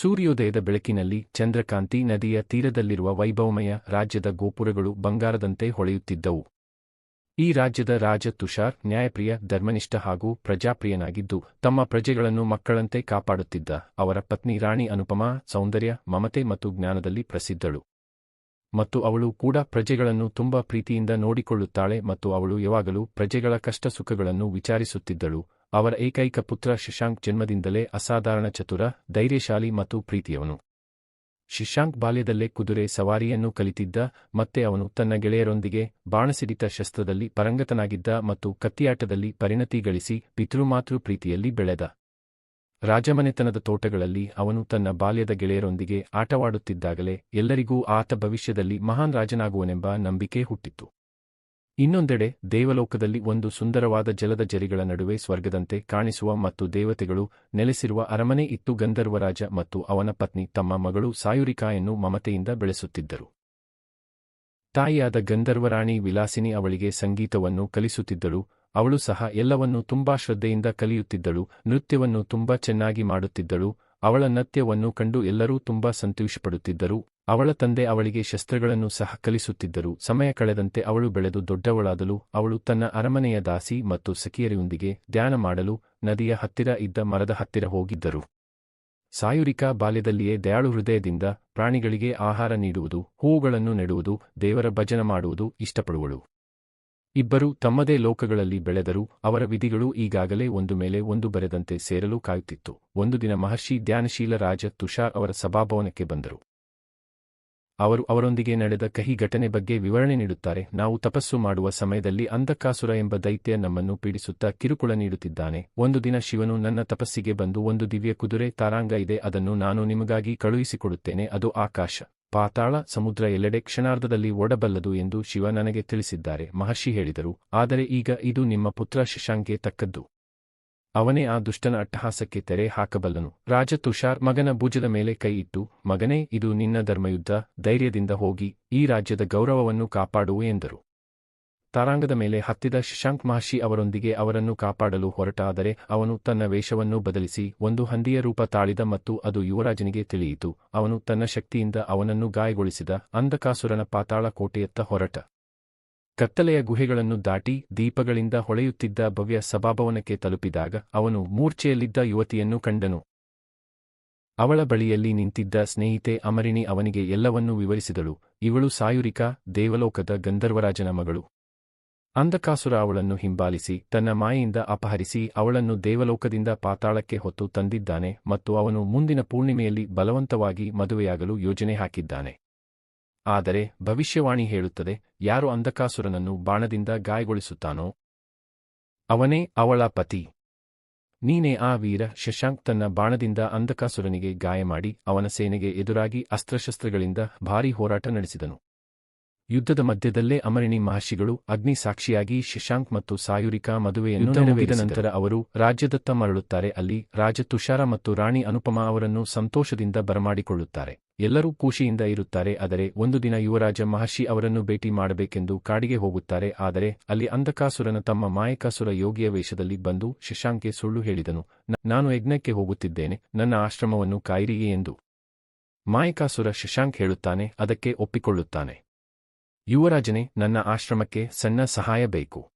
ಸೂರ್ಯೋದಯದ ಬೆಳಕಿನಲ್ಲಿ ಚಂದ್ರಕಾಂತಿ ನದಿಯ ತೀರದಲ್ಲಿರುವ ವೈಭವಮಯ ರಾಜ್ಯದ ಗೋಪುರಗಳು ಬಂಗಾರದಂತೆ ಹೊಳೆಯುತ್ತಿದ್ದವು. ಈ ರಾಜ್ಯದ ರಾಜ ತುಷಾರ್, ನ್ಯಾಯಪ್ರಿಯ, ಧರ್ಮನಿಷ್ಠ ಹಾಗೂ ಪ್ರಜಾಪ್ರಿಯನಾಗಿದ್ದು, ತಮ್ಮ ಪ್ರಜೆಗಳನ್ನು ಮಕ್ಕಳಂತೆ ಕಾಪಾಡುತ್ತಿದ್ದ ಅವರ ಪತ್ನಿ ರಾಣಿ ಅನುಪಮಾ ಸೌಂದರ್ಯ, ಮಮತೆ ಮತ್ತು ಜ್ಞಾನದಲ್ಲಿ ಪ್ರಸಿದ್ಧಳು. ಮತ್ತು ಅವಳು ಕೂಡ ಪ್ರಜೆಗಳನ್ನು ತುಂಬಾ ಪ್ರೀತಿಯಿಂದ ನೋಡಿಕೊಳ್ಳುತ್ತಾಳೆ ಮತ್ತು ಅವಳು ಯಾವಾಗಲೂ ಪ್ರಜೆಗಳ ಕಷ್ಟ ಸುಖಗಳನ್ನು ವಿಚಾರಿಸುತ್ತಿದ್ದಳು. ಅವರ ಏಕೈಕ ಪುತ್ರ ಶಶಾಂಕ್ ಜನ್ಮದಿಂದಲೇ ಅಸಾಧಾರಣ ಚತುರ, ಧೈರ್ಯಶಾಲಿ ಮತ್ತು ಪ್ರೀತಿಯವನು. ಶಶಾಂಕ್ ಬಾಲ್ಯದಲ್ಲೇ ಕುದುರೆ ಸವಾರಿಯನ್ನು ಕಲಿತಿದ್ದ ಮತ್ತೆ ಅವನು ತನ್ನ ಗೆಳೆಯರೊಂದಿಗೆ ಬಾಣಸಿಡಿತ ಶಸ್ತ್ರದಲ್ಲಿ ಪರಂಗತನಾಗಿದ್ದ ಮತ್ತು ಕತ್ತಿಯಾಟದಲ್ಲಿ ಪರಿಣತಿ ಗಳಿಸಿ ಪಿತೃಮಾತೃ ಪ್ರೀತಿಯಲ್ಲಿ ಬೆಳೆದ. ರಾಜಮನೆತನದ ತೋಟಗಳಲ್ಲಿ ಅವನು ತನ್ನ ಬಾಲ್ಯದ ಗೆಳೆಯರೊಂದಿಗೆ ಆಟವಾಡುತ್ತಿದ್ದಾಗಲೇ ಎಲ್ಲರಿಗೂ ಆತ ಭವಿಷ್ಯದಲ್ಲಿ ಮಹಾನ್ ರಾಜನಾಗುವನೆಂಬ ನಂಬಿಕೆ ಹುಟ್ಟಿತ್ತು. ಇನ್ನೊಂದೆಡೆ, ದೇವಲೋಕದಲ್ಲಿ ಒಂದು ಸುಂದರವಾದ ಜಲದ ಜರಿಗಳ ನಡುವೆ ಸ್ವರ್ಗದಂತೆ ಕಾಣಿಸುವ ಮತ್ತು ದೇವತೆಗಳು ನೆಲೆಸಿರುವ ಅರಮನೆ ಇತ್ತು ಗಂಧರ್ವರಾಜ ಮತ್ತು ಅವನ ಪತ್ನಿ ತಮ್ಮ ಮಗಳು ಸಾಯುರಿಕಾಯನ್ನು ಮಮತೆಯಿಂದ ಬೆಳೆಸುತ್ತಿದ್ದರು. ತಾಯಿಯಾದ ಗಂಧರ್ವರಾಣಿ ವಿಲಾಸಿನಿ ಅವಳಿಗೆ ಸಂಗೀತವನ್ನು ಕಲಿಸುತ್ತಿದ್ದಳು, ಅವಳು ಸಹ ಎಲ್ಲವನ್ನೂ ತುಂಬಾ ಶ್ರದ್ಧೆಯಿಂದ ಕಲಿಯುತ್ತಿದ್ದಳು, ನೃತ್ಯವನ್ನು ತುಂಬಾ ಚೆನ್ನಾಗಿ ಮಾಡುತ್ತಿದ್ದಳು ಅವಳ ನತ್ಯವನ್ನು ಕಂಡು ಎಲ್ಲರೂ ತುಂಬಾ ಸಂತೋಷಪಡುತ್ತಿದ್ದರು. ಅವಳ ತಂದೆ ಅವಳಿಗೆ ಶಸ್ತ್ರಗಳನ್ನು ಸಹ ಕಲಿಸುತ್ತಿದ್ದರು. ಸಮಯ ಕಳೆದಂತೆ ಅವಳು ಬೆಳೆದು ದೊಡ್ಡವಳಾದಲು ಅವಳು ತನ್ನ ಅರಮನೆಯ ದಾಸಿ ಮತ್ತು ಸಖಿಯರಿಯೊಂದಿಗೆ ಧ್ಯಾನ ಮಾಡಲು ನದಿಯ ಹತ್ತಿರ ಇದ್ದ ಮರದ ಹತ್ತಿರ ಹೋಗಿದ್ದರು. ಸಾಯುರಿಕಾ ಬಾಲ್ಯದಲ್ಲಿಯೇ ದಯಾಳು ಹೃದಯದಿಂದ ಪ್ರಾಣಿಗಳಿಗೆ ಆಹಾರ ನೀಡುವುದು, ಹೂವುಗಳನ್ನು ನೆಡುವುದು, ದೇವರ ಭಜನ ಮಾಡುವುದು ಇಷ್ಟಪಡುವಳು. ಇಬ್ಬರೂ ತಮ್ಮದೇ ಲೋಕಗಳಲ್ಲಿ ಬೆಳೆದರು ಅವರ ವಿಧಿಗಳು ಈಗಾಗಲೇ ಒಂದು ಮೇಲೆ ಒಂದು ಬರೆದಂತೆ ಸೇರಲು ಕಾಯುತ್ತಿತ್ತು. ಒಂದು ದಿನ ಮಹರ್ಷಿ ಧ್ಯಾನಶೀಲ ರಾಜ ತುಷಾರ್ ಅವರ ಸಭಾಭವನಕ್ಕೆ ಬಂದರು. ಅವರು ಅವರೊಂದಿಗೆ ನಡೆದ ಕಹಿ ಘಟನೆ ಬಗ್ಗೆ ವಿವರಣೆ ನೀಡುತ್ತಾರೆ. ನಾವು ತಪಸ್ಸು ಮಾಡುವ ಸಮಯದಲ್ಲಿ ಅಂಧಕಾಸುರ ಎಂಬ ದೈತ್ಯ ನಮ್ಮನ್ನು ಪೀಡಿಸುತ್ತಾ ಕಿರುಕುಳ ನೀಡುತ್ತಿದ್ದಾನೆ. ಒಂದು ದಿನ ಶಿವನು ನನ್ನ ತಪಸ್ಸಿಗೆ ಬಂದು ಒಂದು ದಿವ್ಯ ಕುದುರೆ ತಾರಾಂಗ ಇದೆ, ಅದನ್ನು ನಾನು ನಿಮಗಾಗಿ ಕಳುಹಿಸಿಕೊಡುತ್ತೇನೆ, ಅದು ಆಕಾಶ. ಪಾತಾಳ ಸಮುದ್ರ ಎಲ್ಲೆಡೆ ಕ್ಷಣಾರ್ಧದಲ್ಲಿ ಓಡಬಲ್ಲದು ಎಂದು ಶಿವ ನನಗೆ ತಿಳಿಸಿದ್ದಾರೆ, ಮಹರ್ಷಿ ಹೇಳಿದರು, ಆದರೆ ಈಗ ಇದು ನಿಮ್ಮ ಪುತ್ರ ಶಶಾಂಕ್ಗೆ ತಕ್ಕದ್ದು. ಅವನೇ ಆ ದುಷ್ಟನ ಅಟ್ಟಹಾಸಕ್ಕೆ ತೆರೆ ಹಾಕಬಲ್ಲನು. ರಾಜ ತುಷಾರ್ ಮಗನ ಭುಜದ ಮೇಲೆ ಕೈ ಇಟ್ಟು, ಮಗನೇ, ಇದು ನಿನ್ನ ಧರ್ಮಯುದ್ಧ, ಧೈರ್ಯದಿಂದ ಹೋಗಿ, ಈ ರಾಜ್ಯದ ಗೌರವವನ್ನು ಕಾಪಾಡುವು ಎಂದರು. ತಾರಾಂಗದ ಮೇಲೆ ಹತ್ತಿದ ಶಶಾಂಕ್ ಮಹರ್ಷಿ ಅವರೊಂದಿಗೆ ಅವರನ್ನು ಕಾಪಾಡಲು ಹೊರಟಾದರೆ ಅವನು ತನ್ನ ವೇಷವನ್ನು ಬದಲಿಸಿ ಒಂದು ಹಂದಿಯ ರೂಪ ತಾಳಿದ ಮತ್ತು ಅದು ಯುವರಾಜನಿಗೆ ತಿಳಿಯಿತು. ಅವನು ತನ್ನ ಶಕ್ತಿಯಿಂದ ಅವನನ್ನು ಗಾಯಗೊಳಿಸಿದ ಅಂಧಕಾಸುರನ ಪಾತಾಳ ಕೋಟೆಯತ್ತ ಹೊರಟ. ಕತ್ತಲೆಯ ಗುಹೆಗಳನ್ನು ದಾಟಿ ದೀಪಗಳಿಂದ ಹೊಳೆಯುತ್ತಿದ್ದ ಭವ್ಯ ಸಭಾಭವನಕ್ಕೆ ತಲುಪಿದಾಗ ಅವನು ಮೂರ್ಛೆಯಲ್ಲಿದ್ದ ಯುವತಿಯನ್ನು ಕಂಡನು. ಅವಳ ಬಳಿಯಲ್ಲಿ ನಿಂತಿದ್ದ ಸ್ನೇಹಿತೆ ಅಮರಿಣಿ ಅವನಿಗೆ ಎಲ್ಲವನ್ನೂ ವಿವರಿಸಿದಳು. ಇವಳು ಸಾಯುರಿಕಾ, ದೇವಲೋಕದ ಗಂಧರ್ವರಾಜನ ಮಗಳು. ಅಂಧಕಾಸುರ ಅವಳನ್ನು ಹಿಂಬಾಲಿಸಿ, ತನ್ನ ಮಾಯೆಯಿಂದ ಅಪಹರಿಸಿ, ಅವಳನ್ನು ದೇವಲೋಕದಿಂದ ಪಾತಾಳಕ್ಕೆ ಹೊತ್ತು ತಂದಿದ್ದಾನೆ ಮತ್ತು ಅವನು ಮುಂದಿನ ಪೂರ್ಣಿಮೆಯಲ್ಲಿ ಬಲವಂತವಾಗಿ ಮದುವೆಯಾಗಲು ಯೋಜನೆ ಹಾಕಿದ್ದಾನೆ. ಆದರೆ ಭವಿಷ್ಯವಾಣಿ ಹೇಳುತ್ತದೆ, ಯಾರು ಅಂಧಕಾಸುರನನ್ನು ಬಾಣದಿಂದ ಗಾಯಗೊಳಿಸುತ್ತಾನೋ? ಅವನೇ ಅವಳ ಪತಿ. ನೀನೇ ಆ ವೀರ ಶಶಾಂಕ್ ತನ್ನ ಬಾಣದಿಂದ ಅಂಧಕಾಸುರನಿಗೆ ಗಾಯ ಮಾಡಿ ಅವನ ಸೇನೆಗೆ ಎದುರಾಗಿ ಅಸ್ತ್ರಶಸ್ತ್ರಗಳಿಂದ ಭಾರೀ ಹೋರಾಟ ನಡೆಸಿದನು. ಯುದ್ಧದ ಮಧ್ಯದಲ್ಲೇ ಅಮರಿಣಿ ಮಹರ್ಷಿಗಳು ಅಗ್ನಿ ಸಾಕ್ಷಿಯಾಗಿ ಶಶಾಂಕ್ ಮತ್ತು ಸಾಯುರಿಕಾ ಮದುವೆಯನ್ನು ನೆರವೇರಿದ ನಂತರ ಅವರು ರಾಜ್ಯದತ್ತ ಮರಳುತ್ತಾರೆ. ಅಲ್ಲಿ ರಾಜ ತುಷಾರ ಮತ್ತು ರಾಣಿ ಅನುಪಮಾ ಅವರನ್ನು ಸಂತೋಷದಿಂದ ಬರಮಾಡಿಕೊಳ್ಳುತ್ತಾರೆ. ಎಲ್ಲರೂ ಖುಷಿಯಿಂದ ಇರುತ್ತಾರೆ. ಆದರೆ ಒಂದು ದಿನ ಯುವರಾಜ ಮಹರ್ಷಿ ಅವರನ್ನು ಭೇಟಿ ಮಾಡಬೇಕೆಂದು ಕಾಡಿಗೆ ಹೋಗುತ್ತಾರೆ. ಆದರೆ ಅಲ್ಲಿ ಅಂಧಕಾಸುರನ ತಮ್ಮ ಮಾಯಕಾಸುರ ಯೋಗಿಯ ವೇಷದಲ್ಲಿ ಬಂದು ಶಶಾಂಕ್ಗೆ ಸುಳ್ಳು ಹೇಳಿದನು. ನಾನು ಯಜ್ಞಕ್ಕೆ ಹೋಗುತ್ತಿದ್ದೇನೆ. ನನ್ನ ಆಶ್ರಮವನ್ನು ಕಾಯಿರಿಯೇ ಎಂದು ಮಾಯಕಾಸುರ ಶಶಾಂಕ್ ಹೇಳುತ್ತಾನೆ. ಅದಕ್ಕೆ ಒಪ್ಪಿಕೊಳ್ಳುತ್ತಾನೆ. ಯುವರಾಜನೇ, ನನ್ನ ಆಶ್ರಮಕ್ಕೆ ಸಣ್ಣ ಸಹಾಯ ಬೇಕು.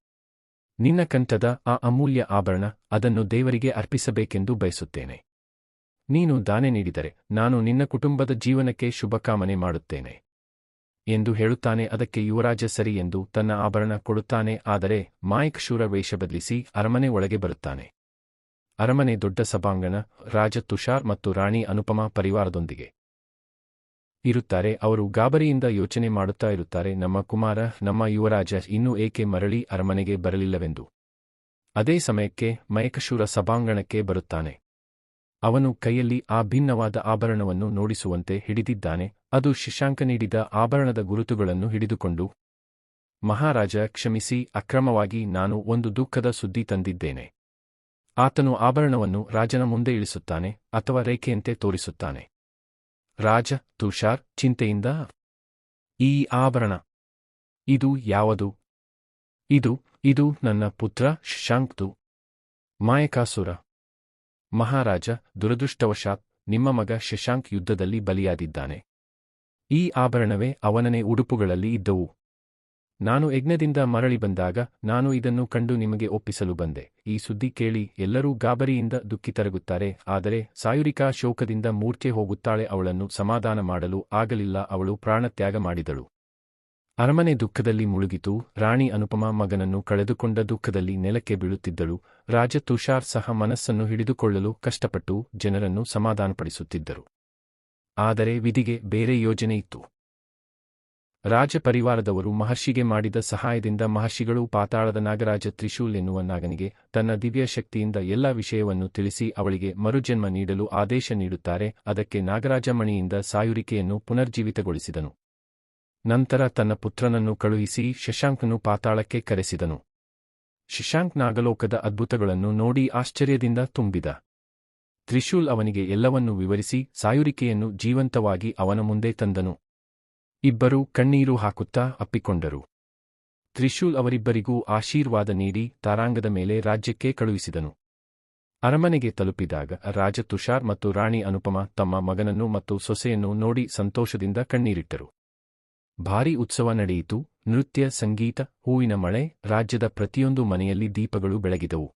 ನಿನ್ನ ಕಂಠದ ಆ ಅಮೂಲ್ಯ ಆಭರಣ ಅದನ್ನು ದೇವರಿಗೆ ಅರ್ಪಿಸಬೇಕೆಂದು ಬಯಸುತ್ತೇನೆ. ನೀನು ದಾನೆ ನೀಡಿದರೆ ನಾನು ನಿನ್ನ ಕುಟುಂಬದ ಜೀವನಕ್ಕೆ ಶುಭಕಾಮನೆ ಮಾಡುತ್ತೇನೆ. ಎಂದು ಹೇಳುತ್ತಾನೆ ಅದಕ್ಕೆ ಯುವರಾಜ ಸರಿ ಎಂದು ತನ್ನ ಆಭರಣ ಕೊಡುತ್ತಾನೆ ಆದರೆ ಮಾಯಕ್ ಶೂರ ವೇಷ ಬದಲಿಸಿ ಅರಮನೆ ಒಳಗೆ ಬರುತ್ತಾನೆ. ಅರಮನೆ ದೊಡ್ಡ ಸಭಾಂಗಣ, ರಾಜ ತುಷಾರ್ ಮತ್ತು ರಾಣಿ ಅನುಪಮಾ ಪರಿವಾರದೊಂದಿಗೆ. ಇರುತ್ತಾರೆ. ಅವರು ಗಾಬರಿಯಿಂದ ಯೋಚನೆ ಮಾಡುತ್ತಾ ಇರುತ್ತಾರೆ. ನಮ್ಮ ಕುಮಾರ, ನಮ್ಮ ಯುವರಾಜ, ಇನ್ನೂ ಏಕೆ ಮರಳಿ ಅರಮನೆಗೆ ಬರಲಿಲ್ಲವೆಂದು? ಅದೇ ಸಮಯಕ್ಕೆ ಮಯಕಶೂರ ಸಭಾಂಗಣಕ್ಕೆ ಬರುತ್ತಾನೆ. ಅವನು ಕೈಯಲ್ಲಿ ಆ ಭಿನ್ನವಾದ ಆಭರಣವನ್ನು ನೋಡಿಸುವಂತೆ ಹಿಡಿದಿದ್ದಾನೆ. ಅದು ಶಶಾಂಕ ನೀಡಿದ ಆಭರಣದ ಗುರುತುಗಳನ್ನು ಹಿಡಿದುಕೊಂಡು, ಮಹಾರಾಜ, ಕ್ಷಮಿಸಿ, ಅಕ್ರಮವಾಗಿ ನಾನು ಒಂದು ದುಃಖದ ಸುದ್ದಿ ತಂದಿದ್ದೇನೆ. ಆತನು ಆಭರಣವನ್ನು ರಾಜನ ಮುಂದೆ ಇಳಿಸುತ್ತಾನೆ ಅಥವಾ ರೇಖೆಯಂತೆ ತೋರಿಸುತ್ತಾನೆ. ರಾಜ ತುಷಾರ್ ಚಿಂತೆಯಿಂದ, ಈ ಆಭರಣ, ಇದು ಯಾವುದು? ಇದು ಇದು ನನ್ನ ಪುತ್ರ ಶಶಾಂಕ್ದು. ಮಾಯಕಾಸುರ. ಮಹಾರಾಜ ದುರದೃಷ್ಟವಶಾತ್ ನಿಮ್ಮ ಮಗ ಶಶಾಂಕ್ ಯುದ್ಧದಲ್ಲಿ ಬಲಿಯಾದಿದ್ದಾನೆ. ಈ ಆಭರಣವೇ ಅವನನೆ ಉಡುಪುಗಳಲ್ಲಿ ಇದ್ದವು. ನಾನು ಯಜ್ಞದಿಂದ ಮರಳಿ ಬಂದಾಗ ನಾನು ಇದನ್ನು ಕಂಡು ನಿಮಗೆ ಒಪ್ಪಿಸಲು ಬಂದೆ. ಈ ಸುದ್ದಿ ಕೇಳಿ ಎಲ್ಲರೂ ಗಾಬರಿಯಿಂದ ದುಃಖಿತರಗುತ್ತಾರೆ, ಆದರೆ ಸಾಯುರಿಕಾ ಶೋಕದಿಂದ ಮೂರ್ಛೆ ಹೋಗುತ್ತಾಳೆ, ಅವಳನ್ನು ಸಮಾಧಾನ ಮಾಡಲು ಆಗಲಿಲ್ಲ, ಅವಳು ಪ್ರಾಣತ್ಯಾಗ ಮಾಡಿದಳು. ಅರಮನೆ ದುಃಖದಲ್ಲಿ ಮುಳುಗಿತು, ರಾಣಿ ಅನುಪಮ ಮಗನನ್ನು ಕಳೆದುಕೊಂಡ ದುಃಖದಲ್ಲಿ ನೆಲಕ್ಕೆ ಬೀಳುತ್ತಿದ್ದಳು, ರಾಜ ತುಷಾರ್ ಸಹ ಮನಸ್ಸನ್ನು ಹಿಡಿದುಕೊಳ್ಳಲು ಕಷ್ಟಪಟ್ಟು ಜನರನ್ನು ಸಮಾಧಾನಪಡಿಸುತ್ತಿದ್ದರು. ಆದರೆ ವಿಧಿಗೆ ಬೇರೆ ಯೋಜನೆ ಇತ್ತು. ರಾಜ ಪರಿವಾರದವರು ಮಹರ್ಷಿಗೆ ಮಾಡಿದ ಸಹಾಯದಿಂದ ಮಹರ್ಷಿಗಳು ಪಾತಾಳದ ನಾಗರಾಜ ತ್ರಿಶೂಲ್ ಎನ್ನುವ ನಾಗನಿಗೆ ತನ್ನ ದಿವ್ಯ ಶಕ್ತಿಯಿಂದ ಎಲ್ಲ ವಿಷಯವನ್ನು ತಿಳಿಸಿ ಅವಳಿಗೆ ಮರುಜನ್ಮ ನೀಡಲು ಆದೇಶ ನೀಡುತ್ತಾರೆ. ಅದಕ್ಕೆ ನಾಗರಾಜ ಮಣಿಯಿಂದ ಸಾಯುರಿಕೆಯನ್ನು ಪುನರ್ಜೀವಿತಗೊಳಿಸಿದನು. ನಂತರ ತನ್ನ ಪುತ್ರನನ್ನು ಕಳುಹಿಸಿ ಶಶಾಂಕನು ಪಾತಾಳಕ್ಕೆ ಕರೆಸಿದನು. ಶಶಾಂಕ್ ನಾಗಲೋಕದ ಅದ್ಭುತಗಳನ್ನು ನೋಡಿ ಆಶ್ಚರ್ಯದಿಂದ ತುಂಬಿದ. ತ್ರಿಶೂಲ್ ಅವನಿಗೆ ಎಲ್ಲವನ್ನೂ ವಿವರಿಸಿ ಸಾಯುರಿಕೆಯನ್ನು ಜೀವಂತವಾಗಿ ಅವನ ಮುಂದೆ ತಂದನು. ಇಬ್ಬರೂ ಕಣ್ಣೀರು ಹಾಕುತ್ತಾ ಅಪ್ಪಿಕೊಂಡರು. ತ್ರಿಶೂಲ್ ಅವರಿಬ್ಬರಿಗೂ ಆಶೀರ್ವಾದ ನೀಡಿ ತಾರಾಂಗದ ಮೇಲೆ ರಾಜ್ಯಕ್ಕೆ ಕಳುಹಿಸಿದನು. ಅರಮನೆಗೆ ತಲುಪಿದಾಗ ರಾಜ ತುಷಾರ್ ಮತ್ತು ರಾಣಿ ಅನುಪಮ ತಮ್ಮ ಮಗನನ್ನು ಮತ್ತು ಸೊಸೆಯನ್ನು ನೋಡಿ ಸಂತೋಷದಿಂದ ಕಣ್ಣೀರಿಟ್ಟರು. ಭಾರೀ ಉತ್ಸವ ನಡೆಯಿತು, ನೃತ್ಯ, ಸಂಗೀತ, ಹೂವಿನ ಮಳೆ, ರಾಜ್ಯದ ಪ್ರತಿಯೊಂದು ಮನೆಯಲ್ಲಿ ದೀಪಗಳು ಬೆಳಗಿದವು.